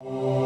Oh.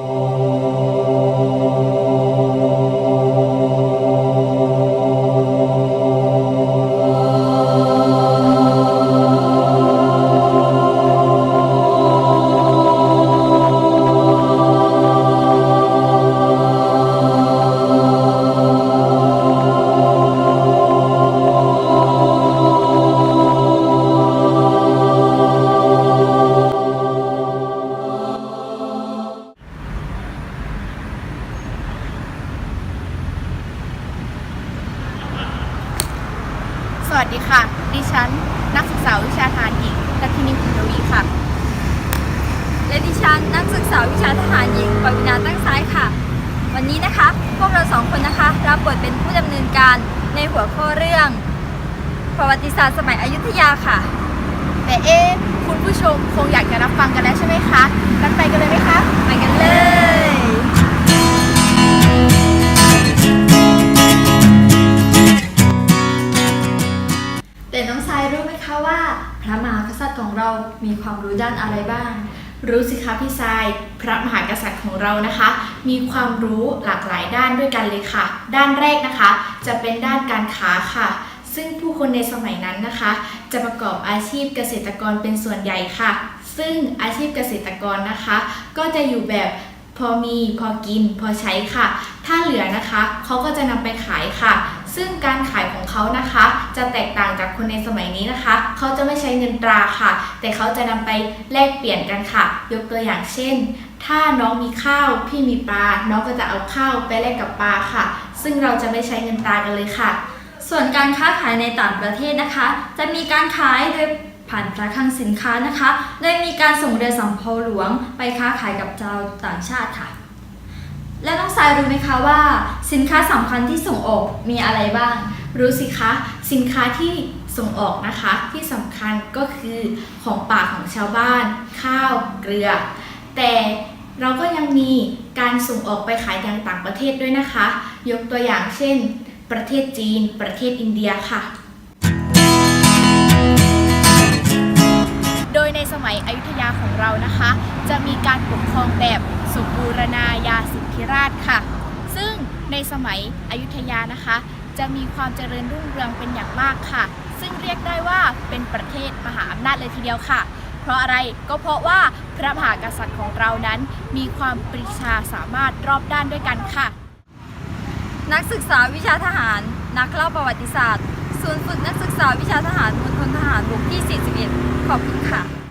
สวัสดีค่ะ ดิฉัน นักศึกษาวิชาทหารหญิงทัทินีขุนทวีค่ะ และดิฉันนักศึกษาวิชาทหารหญิงปวินาตั้งซ้ายค่ะ วันนี้นะคะ พวกเราสองคนนะคะรับบทเป็นผู้ดำเนินการในหัวข้อเรื่อง ประวัติศาสตร์สมัยอยุธยาค่ะ แต่เอ๊ะคุณผู้ชมคงอยากจะรับฟังกันแล้วใช่ไหมคะงั้นไปกันเลย แต่น้องทรายรู้ไหมคะว่า พระมหากษัตริย์ของเรามีความรู้ด้านอะไรบ้าง รู้สิคะพี่ทราย พระมหากษัตริย์ของเรานะคะ มีความรู้หลากหลายด้านด้วยกันเลยค่ะ ด้านแรกนะคะ จะเป็นด้านการค้าค่ะ ซึ่งผู้คนในสมัยนั้นนะคะ จะประกอบอาชีพเกษตรกรเป็นส่วนใหญ่ค่ะ ซึ่งอาชีพเกษตรกรนะคะ ก็จะอยู่แบบพอมีพอกินพอใช้ค่ะ ถ้าเหลือนะคะเขาก็จะนำไปขายค่ะ ซึ่งการขายของเขานะคะ จะแตกต่างจากคนในสมัยนี้นะคะ เขาจะไม่ใช้เงินตราค่ะ แต่เขาจะนำไปแลกเปลี่ยนกันค่ะ ยกตัวอย่างเช่น ถ้าน้องมีข้าวพี่มีปลา น้องก็จะเอาข้าวไปแลกกับปลาค่ะ ซึ่งเราจะไม่ใช้เงินตรากันเลยค่ะ ส่วนการค้าขายในต่างประเทศนะคะ จะมีการขายโดยผ่านพระคลังสินค้านะคะ โดยมีการส่งเรือสำเภาหลวงไปค้าขายกับชาวต่างชาติค่ะ และน้องทรายรู้ไหมคะว่า สินค้าสำคัญที่ส่งออกมีอะไรบ้าง รู้สิคะ สินค้าที่ส่งออกนะคะที่สำคัญก็คือของป่าของชาวบ้าน ข้าวเกลือ แต่เราก็ยังมีการส่งออกไปขายยังต่างประเทศด้วยนะคะ ยกตัวอย่างเช่น ประเทศจีน ประเทศอินเดียค่ะ โดยในสมัยอยุธยาของเรานะคะ จะมีการปกครองแบบ สมบูรณาญาสิทธิราชค่ะ ซึ่งในสมัยอยุธยานะคะ จะมีความเจริญรุ่งเรืองเป็นอย่างมากค่ะ ซึ่งเรียกได้ว่าเป็นประเทศมหาอำนาจเลยทีเดียวค่ะ เพราะอะไรก็เพราะว่าพระมหากษัตริย์ของเรานั้น มีความปรีชาสามารถรอบด้านด้วยกันค่ะ นักศึกษาวิชาทหาร นักเล่าประวัติศาสตร์ ศูนย์ฝึกนักศึกษาวิชาทหารมณฑลทหารบกที่ 41 ขอบคุณค่ะ